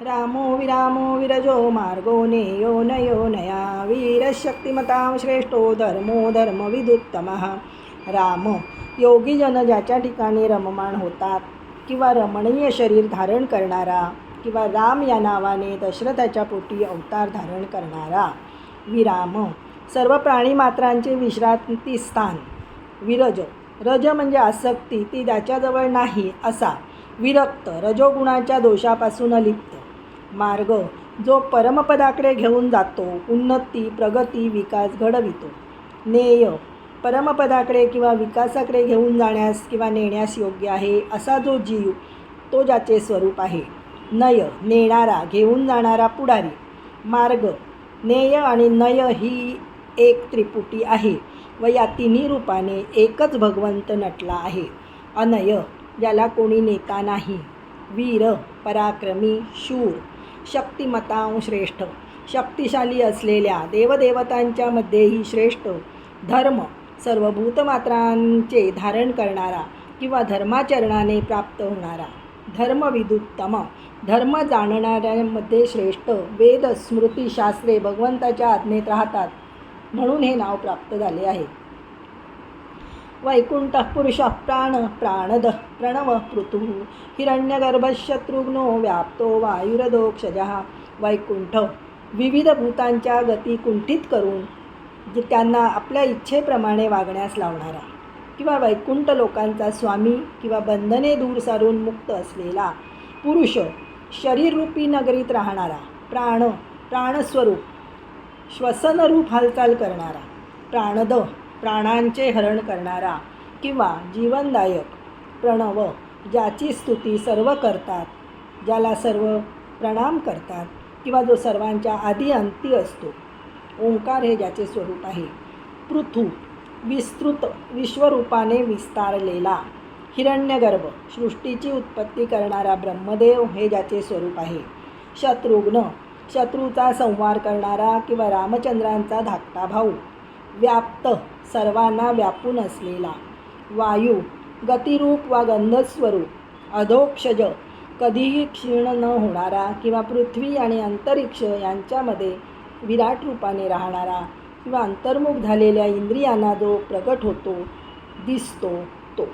रामो विरामो विरजो मार्गो नेयो नयो नया। वीरशक्तिमतां श्रेष्ठो धर्मो धर्मविदुत्तमः राम योगीजन ज्याच्या ठिकाणी रममाण होतात किंवा रमणीय शरीर धारण करणारा किंवा राम या नावाने दशरथाच्या पोटी अवतार धारण करणारा। विराम सर्व प्राणीमात्रांचे विश्रांती स्थान। विरज रज म्हणजे आसक्ती ती त्याच्याजवळ नाही असा। विरक्त रजोगुणाच्या दोषापासून अलिप्त मार्ग जो परमपदाकडे घेऊन जातो उन्नती प्रगती विकास घडवितो. नेय परमपदाकडे किंवा विकासाकडे घेऊन जाण्यास किंवा नेण्यास योग्य आहे असा जो जीव तो ज्याचे स्वरूप आहे. नय नेणारा घेऊन जाणारा पुढारी. मार्ग नेय आणि नय ही एक त्रिपुटी आहे व या तिन्ही रूपाने एकच भगवंत नटला आहे. अनय ज्याला कोणी नेता नाही. वीर पराक्रमी शूर शक्तिमतां श्रेष्ठ. शक्तिशाली असलेल्या देवदेवतांच्यामध्येही श्रेष्ठ. धर्म सर्व भूतमात्रांचे धारण करणारा किंवा धर्माचरणाने प्राप्त होणारा. धर्मविदुत्तम धर्म जाणणाऱ्यांमध्ये श्रेष्ठ. वेद स्मृती शास्त्रे भगवंताच्या आज्ञेत राहतात. म्हणून हे नाव प्राप्त झाले आहे. वैकुंठ पुरुष प्राण प्राणद प्रणव पृथु। हिरण्यगर्भशत्रुघ्नो व्याप्तो वायुरदोक्षज। वैकुंठ विविध भूतांच्या गती कुंठित करून जे त्यांना आपल्या इच्छेप्रमाणे वागण्यास लावणारा किंवा वैकुंठ लोकांचा स्वामी किंवा बंधने दूर सारून मुक्त असलेला पुरुष शरीररूपी नगरीत राहणारा प्राण प्राणस्वरूप श्वसनरूप हालचाल करणारा प्राणद प्राणांचे हरण करणारा किंवा जीवनदायक प्रणव ज्याची स्तुती सर्व करतात ज्याला सर्व प्रणाम करतात किंवा जो सर्वांच्या आधी अंती असतो. ओंकार हे ज्याचे स्वरूप आहे. पृथू विस्तृत विश्वरूपाने विस्तारलेला हिरण्यगर्भ सृष्टीची उत्पत्ती करणारा ब्रह्मदेव हे ज्याचे स्वरूप आहे. शत्रुघ्न शत्रूचा संहार करणारा किंवा रामचंद्रांचा धाकटा भाऊ व्याप्त सर्वांना व्यापून असलेला. वायू गतिरूप वा गंधस्वरूप अधोक्षज कधीही क्षीण न होणारा किंवा पृथ्वी आणि अंतरिक्ष यांच्यामध्ये विराट रूपाने राहणारा किंवा अंतर्मुख झालेल्या इंद्रियांना जो प्रकट होतो दिसतो तो.